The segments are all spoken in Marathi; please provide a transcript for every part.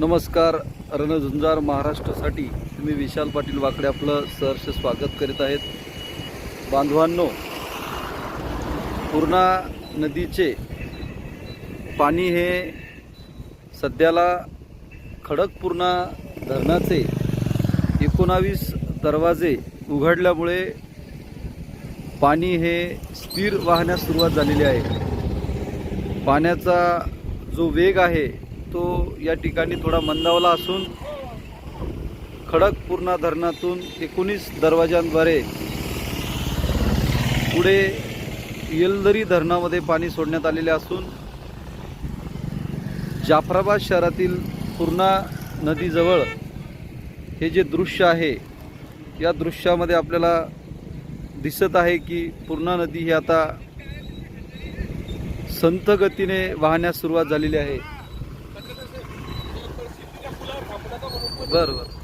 नमस्कार रणझुंजार महाराष्ट्रासाठी तुम्ही विशाल पाटील वाकडे आपलं सहर्ष स्वागत करीत आहेत. बांधवांनो पूर्णा नदीचे पाणी हे सध्याला खडकपूर्णा धरणाचे एकोणावीस दरवाजे उघडल्यामुळे पाणी हे स्थिर वाहण्यास सुरुवात झालेली आहे. पाण्याचा जो वेग आहे तो या ठिकाणी थोडा मंदावला असून खडकपूर्णा धरणातून एकोणीस दरवाजांद्वारे पुढे येलदरी धरणामध्ये पाणी सोडण्यात आलेले असून जाफराबाद शहरातील पूर्णा नदीजवळ हे जे दृश्य आहे या दृश्यामध्ये आपल्याला दिसत आहे की पूर्णा नदी ही आता संथ गतीने वाहण्यास सुरुवात झालेली आहे. बरं बरं.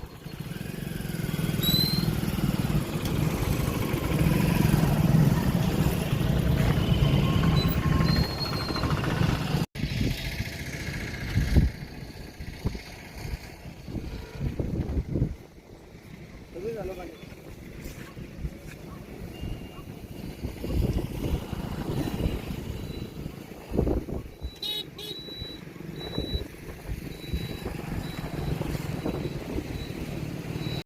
झालं पाहिजे